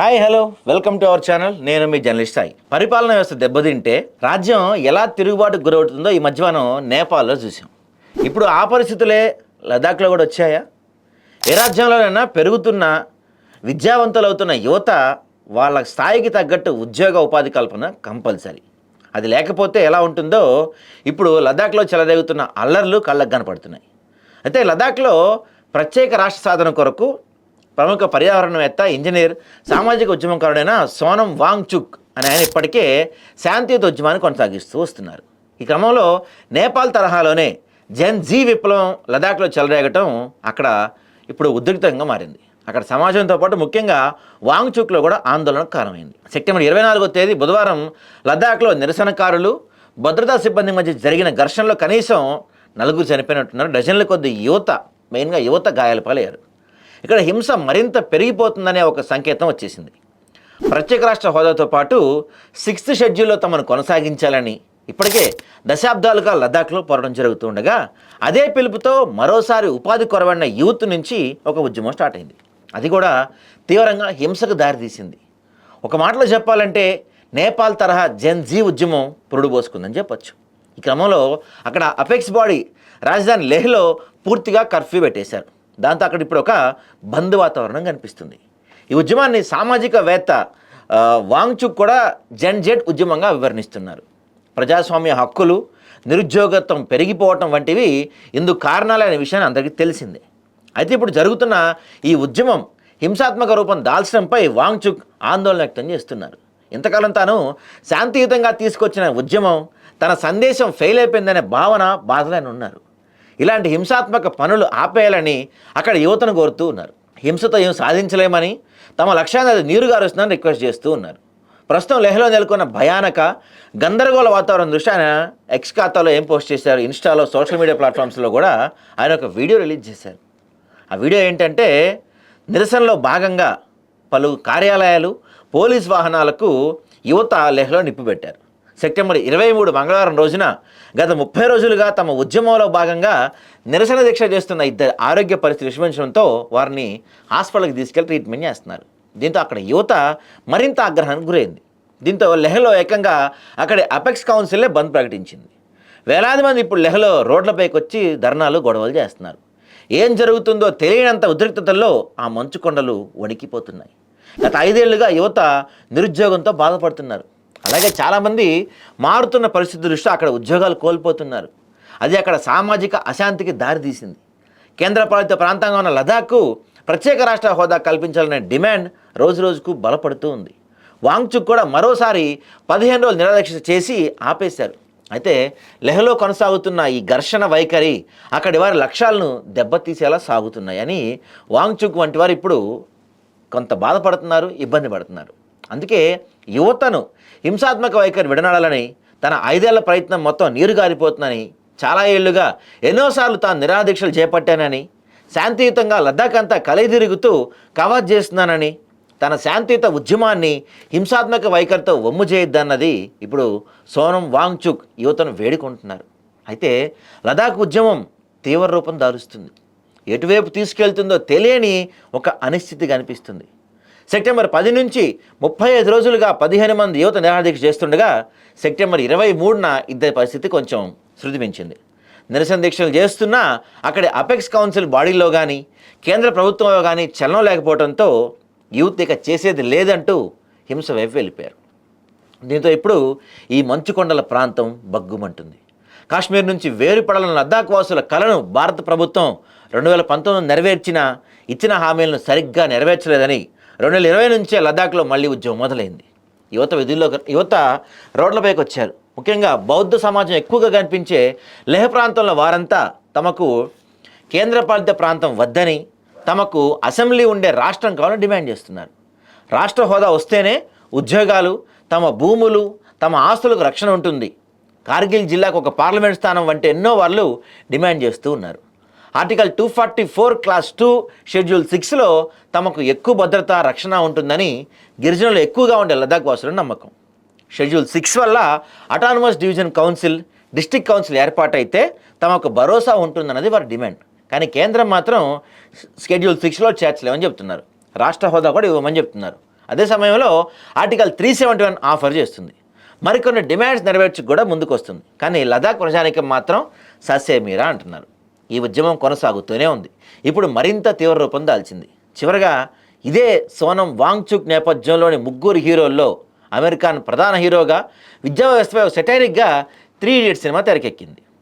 Hi hello. Welcome to our channel. నేను మీ journalist Sai. పరిపాలన వ్యవస్థ దెబ్బతింటే రాజ్యం ఎలా తిరుగుబాటుకు గురవుతుందో ఈ మధ్య మనం నేపాల్లో చూసాం. ఇప్పుడు ఆ పరిస్థితులే లదాఖ్లో కూడా వచ్చాయా? ఏ రాజ్యంలోనైనా పెరుగుతున్న విద్యావంతులవుతున్న యువత వాళ్ళ స్థాయికి తగ్గట్టు ఉద్యోగ ఉపాధి కల్పన కంపల్సరీ. అది లేకపోతే ఎలా ఉంటుందో ఇప్పుడు లదాఖ్లో చెలరేగుతున్న అల్లర్లు కళ్ళకు కనపడుతున్నాయి. అయితే లదాఖ్లో ప్రత్యేక రాష్ట్ర సాధన కొరకు ప్రముఖ పర్యావరణవేత్త ఇంజనీర్ సామాజిక ఉద్యమకారుడైన సోనం వాంగ్చుక్ అనే ఆయన ఇప్పటికే శాంతియుత ఉద్యమాన్ని కొనసాగిస్తూ వస్తున్నారు. ఈ క్రమంలో నేపాల్ తరహాలోనే జన్ జీ విప్లవం లదాఖ్లో చెలరేగటం అక్కడ ఇప్పుడు ఉద్రిక్తంగా మారింది. అక్కడ సమాజంతో పాటు ముఖ్యంగా వాంగ్చుక్లో కూడా ఆందోళనకు కారణమైంది. సెప్టెంబర్ ఇరవై నాలుగో తేదీ బుధవారం లదాఖ్లో నిరసనకారులు భద్రతా సిబ్బంది మధ్య జరిగిన ఘర్షణలో కనీసం నలుగురు చనిపోయినట్టున్నారు. డజన్ల కొద్ది యువత మెయిన్గా యువత గాయాలు పాలయ్యారు. ఇక్కడ హింస మరింత పెరిగిపోతుందనే ఒక సంకేతం వచ్చేసింది. ప్రత్యేక రాష్ట్ర హోదాతో పాటు సిక్స్త్ షెడ్యూల్లో తమను కొనసాగించాలని ఇప్పటికే దశాబ్దాలుగా లద్దాఖ్లో పోరాటం జరుగుతుండగా అదే పిలుపుతో మరోసారి ఉపాధి కొరవడిన యూత్ నుంచి ఒక ఉద్యమం స్టార్ట్ అయింది. అది కూడా తీవ్రంగా హింసకు దారితీసింది ఒక మాటలో చెప్పాలంటే నేపాల్ తరహా జెన్ జీ ఉద్యమం పురుడుబోసుకుందని చెప్పొచ్చు. ఈ క్రమంలో అక్కడ అపెక్స్ బాడీ రాజధాని లేహ్లో పూర్తిగా కర్ఫ్యూ పెట్టేశారు. దాంతో అక్కడ ఇప్పుడు ఒక బంద్ వాతావరణం కనిపిస్తుంది. ఈ ఉద్యమాన్ని సామాజికవేత్త వాంగ్చుక్ కూడా జెన్ జెడ్ ఉద్యమంగా వివరణిస్తున్నారు. ప్రజాస్వామ్య హక్కులు నిరుద్యోగత్వం పెరిగిపోవటం వంటివి ఇందుకు కారణాలనే విషయాన్ని అందరికీ తెలిసిందే. అయితే ఇప్పుడు జరుగుతున్న ఈ ఉద్యమం హింసాత్మక రూపం దాల్చడంపై వాంగ్చుక్ ఆందోళన వ్యక్తం చేస్తున్నారు. ఇంతకాలం తాను శాంతియుతంగా తీసుకొచ్చిన ఉద్యమం తన సందేశం ఫెయిల్ అయిపోయిందనే భావన బాధలైన ఉన్నారు ఇలాంటి హింసాత్మక పనులు ఆపేయాలని అక్కడ యువతను కోరుతూ ఉన్నారు. హింసతో ఏం సాధించలేమని తమ లక్ష్యాన్ని అది నీరుగారుస్తుందని రిక్వెస్ట్ చేస్తూ ఉన్నారు. ప్రస్తుతం లెహ్లో నెలకొన్న భయానక గందరగోళ వాతావరణం దృష్టి ఆయన ఎక్స్ ఖాతాలో ఏం పోస్ట్ చేశారు? ఇన్స్టాలో సోషల్ మీడియా ప్లాట్ఫామ్స్లో కూడా ఆయన ఒక వీడియో రిలీజ్ చేశారు. ఆ వీడియో ఏంటంటే నిరసనలో భాగంగా పలు కార్యాలయాలు పోలీస్ వాహనాలకు యువత లెహ్లో నిప్పు పెట్టారు. సెప్టెంబర్ ఇరవై మూడు మంగళవారం రోజున గత ముప్పై రోజులుగా తమ ఉద్యమంలో భాగంగా నిరసన దీక్ష చేస్తున్న ఇద్దరు ఆరోగ్య పరిస్థితి విషమించడంతో వారిని హాస్పిటల్కి తీసుకెళ్ళి ట్రీట్మెంట్ చేస్తున్నారు. దీంతో అక్కడ యువత మరింత ఆగ్రహానికి గురైంది. దీంతో లెహలో ఏకంగా అక్కడి అపెక్స్ కౌన్సిలే బంద్ ప్రకటించింది. వేలాది మంది ఇప్పుడు లెహలో రోడ్లపైకి వచ్చి ధర్నాలు గొడవలు చేస్తున్నారు. ఏం జరుగుతుందో తెలియనంత ఉద్రిక్తతల్లో ఆ మంచు కొండలు వణికిపోతున్నాయి. గత ఐదేళ్ళుగా యువత నిరుద్యోగంతో బాధపడుతున్నారు. అలాగే చాలామంది మారుతున్న పరిస్థితి దృష్ట్యా అక్కడ ఉద్యోగాలు కోల్పోతున్నారు. అది అక్కడ సామాజిక అశాంతికి దారితీసింది కేంద్రపాలిత ప్రాంతంగా ఉన్న లదాఖ్కు ప్రత్యేక రాష్ట్ర హోదా కల్పించాలనే డిమాండ్ రోజు రోజుకు బలపడుతూ ఉంది. వాంగ్చుక్ కూడా మరోసారి పదిహేను రోజులు నిరాదీక్ష చేసి ఆపేశారు. అయితే లెహలో కొనసాగుతున్న ఈ ఘర్షణ వైఖరి అక్కడి వారి లక్ష్యాలను దెబ్బతీసేలా సాగుతున్నాయని వాంగ్చుక్ వంటి వారు ఇప్పుడు కొంత బాధపడుతున్నారు ఇబ్బంది పడుతున్నారు. అందుకే యువతను హింసాత్మక వైఖరి విడనాడాలని తన ఐదేళ్ళ ప్రయత్నం మొత్తం నీరు గారిపోతుందని చాలా ఏళ్ళుగా ఎన్నోసార్లు తాను నిరాదీక్షలు చేపట్టానని శాంతియుతంగా లద్దాఖ్ అంతా కలయిదిరుగుతూ కవర్ చేస్తున్నానని తన శాంతియుత ఉద్యమాన్ని హింసాత్మక వైఖరితో వమ్ము చేయొద్దన్నది ఇప్పుడు సోనం వాంగ్చుక్ యువతను వేడుకుంటున్నారు. అయితే లదాఖ్ ఉద్యమం తీవ్ర రూపం దారుస్తుంది ఎటువైపు తీసుకెళ్తుందో తెలియని ఒక అనిశ్చితి కనిపిస్తుంది. సెప్టెంబర్ పది నుంచి ముప్పై ఐదు రోజులుగా పదిహేను మంది యువత నిరాదీక్ష చేస్తుండగా సెప్టెంబర్ ఇరవై మూడున ఇద్దరి పరిస్థితి కొంచెం శృతి పెంచింది నిరసన దీక్షలు చేస్తున్నా అక్కడి అపెక్స్ కౌన్సిల్ బాడీలో కానీ కేంద్ర ప్రభుత్వంలో కానీ చలనం లేకపోవడంతో యూత్ ఇక చేసేది లేదంటూ హింస వైపు వెళ్ళిపోయారు. దీంతో ఇప్పుడు ఈ మంచుకొండల ప్రాంతం బగ్గుమంటుంది. కాశ్మీర్ నుంచి వేరుపడాలన్న లద్దాఖ్ వాసుల కలను భారత ప్రభుత్వం రెండు వేల పంతొమ్మిది నెరవేర్చిన ఇచ్చిన హామీలను సరిగ్గా నెరవేర్చలేదని రెండు వేల ఇరవై నుంచే లద్దాఖ్లో మళ్ళీ ఉద్యమం మొదలైంది. యువత విధుల్లో యువత రోడ్లపైకి వచ్చారు. ముఖ్యంగా బౌద్ధ సమాజం ఎక్కువగా కనిపించే లేహ ప్రాంతంలో వారంతా తమకు కేంద్రపాలిత ప్రాంతం వద్దని తమకు అసెంబ్లీ ఉండే రాష్ట్రం కావాలని డిమాండ్ చేస్తున్నారు. రాష్ట్ర హోదా వస్తేనే ఉద్యోగాలు తమ భూములు తమ ఆస్తులకు రక్షణ ఉంటుంది. కార్గిల్ జిల్లాకు ఒక పార్లమెంట్ స్థానం వంటి ఎన్నో వాళ్ళు డిమాండ్ చేస్తూ ఉన్నారు. Article two forty four clause two schedule సిక్స్లో తమకు ఎక్కువ భద్రత రక్షణ ఉంటుందని గిరిజనులు ఎక్కువగా ఉండే లదాఖ్ వాసుల నమ్మకం. షెడ్యూల్ సిక్స్ వల్ల autonomous division council district council ఏర్పాటైతే తమకు భరోసా ఉంటుందన్నది వారి డిమాండ్. కానీ కేంద్రం మాత్రం షెడ్యూల్ సిక్స్లో చేర్చలేమని చెప్తున్నారు. రాష్ట్ర హోదా కూడా ఇవ్వమని చెప్తున్నారు. అదే సమయంలో article three seventy one offer చేస్తుంది. మరికొన్ని డిమాండ్స్ నెరవేర్చి కూడా ముందుకు వస్తుంది కానీ లదాఖ్ ప్రజానికం మాత్రం ససేమీరా అంటున్నారు. ఈ ఉద్యమం కొనసాగుతూనే ఉంది. ఇప్పుడు మరింత తీవ్ర రూపం దాల్చింది. చివరగా ఇదే సోనం వాంగ్చుక్ నేపథ్యంలోని ముగ్గురు హీరోల్లో అమెరికాన్ ప్రధాన హీరోగా విద్యా వ్యవస్థపై సెటైరిక్గా త్రీ ఇడియట్స్ సినిమా తెరకెక్కింది.